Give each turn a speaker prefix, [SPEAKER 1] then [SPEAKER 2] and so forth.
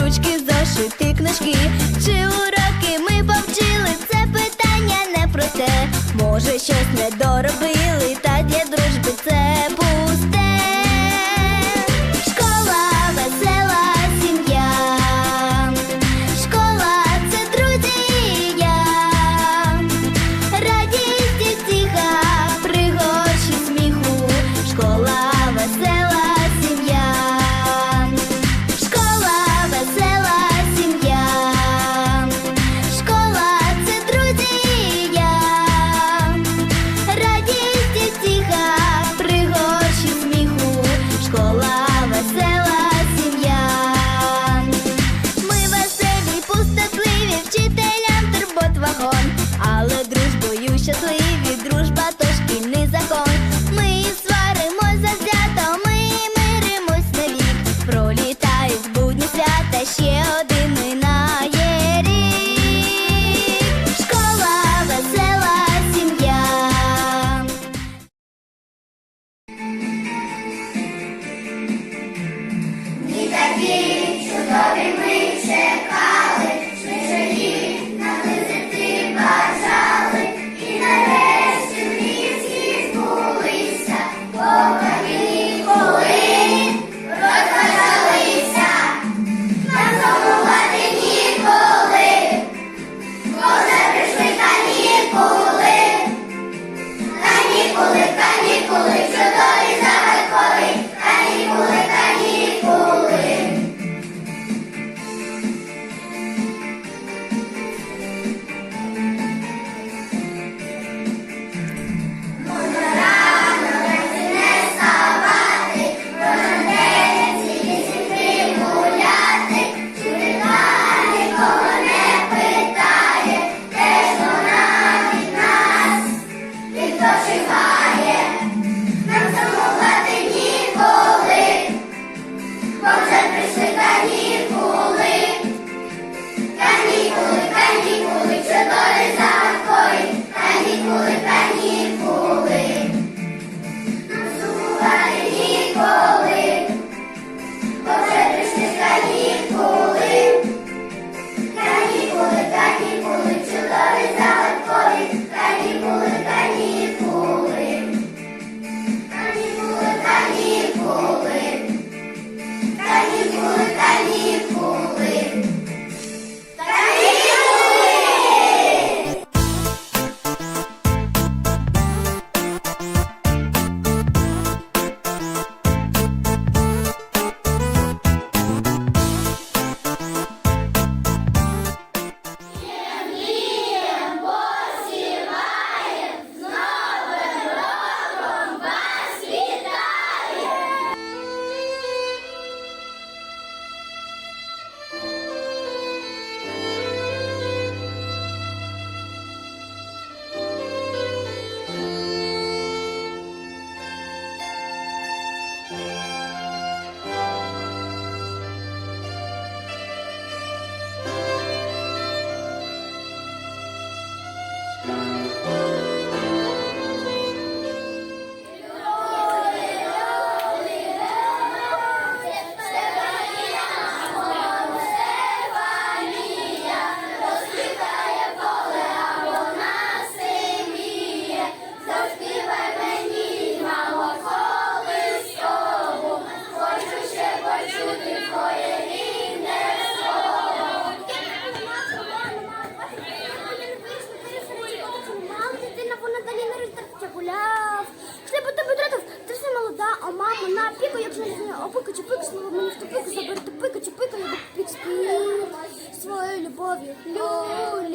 [SPEAKER 1] Ручки, зашиті книжки. Чи уроки ми повчили? Це питання не про те. Може, щось не доробити піку, якщо не знаю, а пика чи пика, слово мені в тупику заберете пика чи пика, я буду пік своєю любов'ю. Люлю.